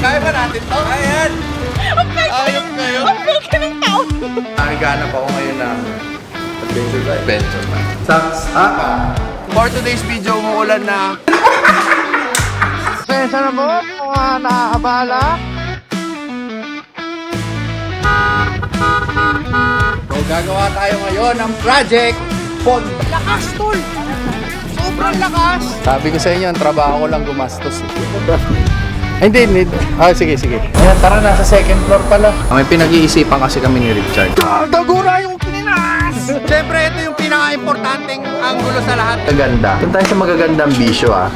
ito. Ayan! Ayop ngayon. Ang fake ng tao. Naghanap ako ngayon ng adventure bike. Adventure bike. Saks ah. For today's video, umuulan na. Pensa na mo, mga nakakabala. So, gagawa tayo ngayon ng project Pond. Lakas, tol. Sobrang lakas. Sabi ko sa inyo, ang trabaho ko lang gumastos. Ay, hindi, hindi. Ah, sige, sige. Ayan, tara, nasa second floor pala. May pinag-iisipan kasi kami ni Richard. Ah, dagura yung kininas! Siyempre, ito yung pinaka-importanting angulo sa lahat. Maganda. Doon tayo sa magagandang bisyo, ah.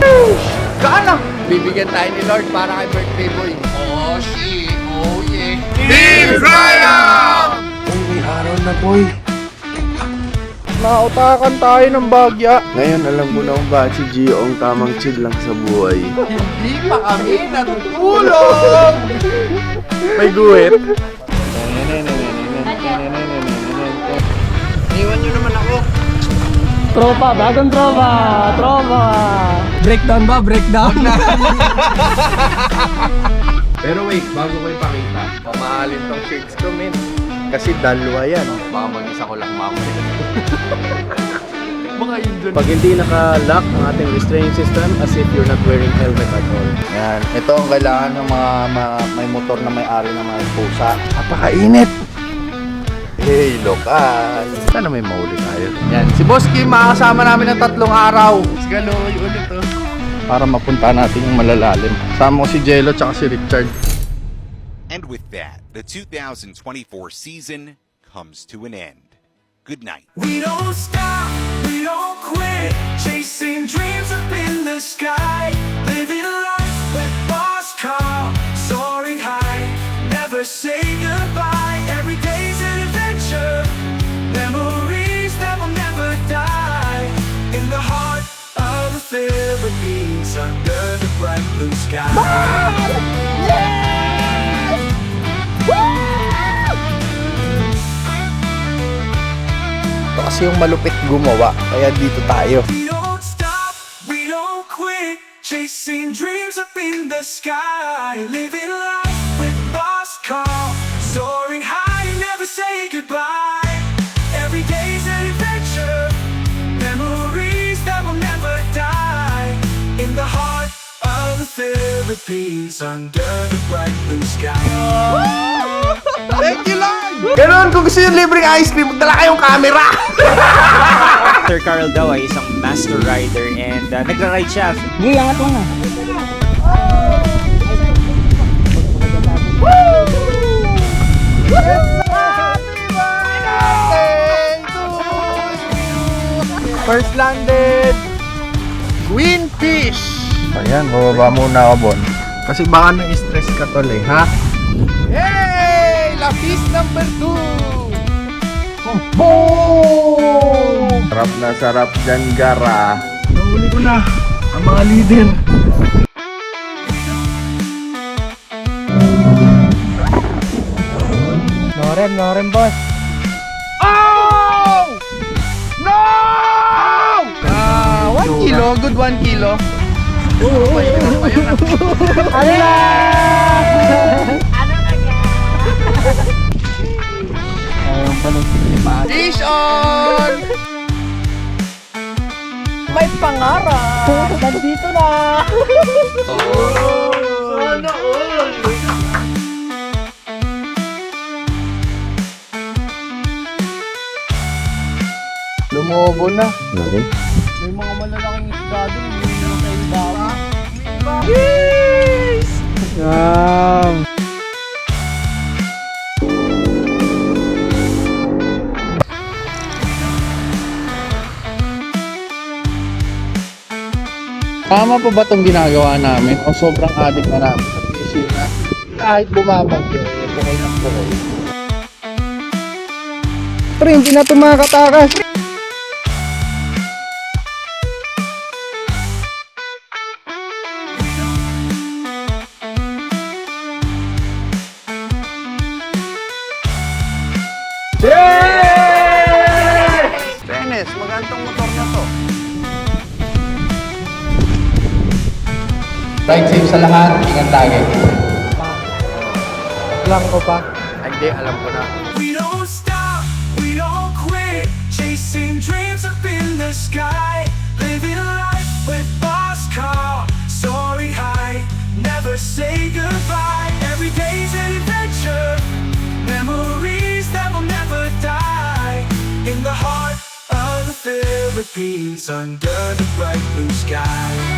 Kaana! Bibigyan tayo ni Lord para kay birthday boy. Oh, shit. Oh, yeah. Team Triumph! Uy, may araw na, boy. Nautakan tayo ng bagya. Ngayon alam ko na kung bakit si Gio ang tamang chill lang sa buhay. Hindi pa kami natutulog! May guhit. Iwan nyo naman ako. Tropa, bagong tropa. Tropa. Breakdown ba? Breakdown na. Pero wait, bago ko ipakita, mamahalin tong shades ko, men. Kasi dalawa yan. Baka mag-isa ko lang mamuli. Mga yun dyan. Pag hindi naka-lock ang ating restraining system as if you're not wearing helmet at all. Yan, ito ang kailangan ng mga, mga may motor na may-ari ng mga pusa. Napakainit! Hey, lokal! Sana may mahuli tayo. Yan, si Boss Kim, makakasama namin ng tatlong araw. Sigaloy ulit to. Para mapunta natin yung malalalim. Sama ko si Jello tsaka si Richard. And with that, the 2024 season comes to an end. Good night. We don't stop, we don't quit, chasing dreams up in the sky, living life with boss car, soaring high, never say goodbye. Every day's an adventure, memories that will never die. In the heart of the Philippines, under the bright blue sky. Ito kasi yung malupit gumawa, kaya dito tayo. We don't stop, we don't quit, chasing dreams up in the sky, living life with boss car, soaring high, never say goodbye. Every day's an adventure, memories that will never die. In the heart of the Philippines, under the bright blue sky. Thank you, Ganun, kung gusto yung libreng ice cream, magdala kayong camera! Sir Carl daw ay isang master rider and uh, nagra-ride siya. Gi, angat mo na. First landed! Queenfish! Ayan, bababa muna ako, Bon. Kasi baka na-stress ka tol eh, ha? Lapis number 2! Boom! Sarap na sarap dyan, Gara. Nahuli ko na ang mga leader. Norem, norem, boss. Oh! No! Ah, one kilo. Good one kilo. Oo. Ayun, ayun. Ano? Fish on! May pangarap. Nandito na. Sana all! Lumobo na. Okay. May mga malalaking isda dun. Hindi na kayo bawa. Um, Tama pa ba itong ginagawa namin? O sobrang addict na namin sa piscina? Kahit bumabagyo, eh, bukol ng bukol. Pre, hindi na tumakatakas. Dennis, magandang Ride safe sa lahat, ingat lagi. Blanco pa. Ay, Hindi, alam ko na. We don't stop, we don't quit, chasing dreams up in the sky, living life with boxcar, soaring high, never say goodbye. Every day's an adventure, memories that will never die. In the heart of the Philippines, under the bright blue sky.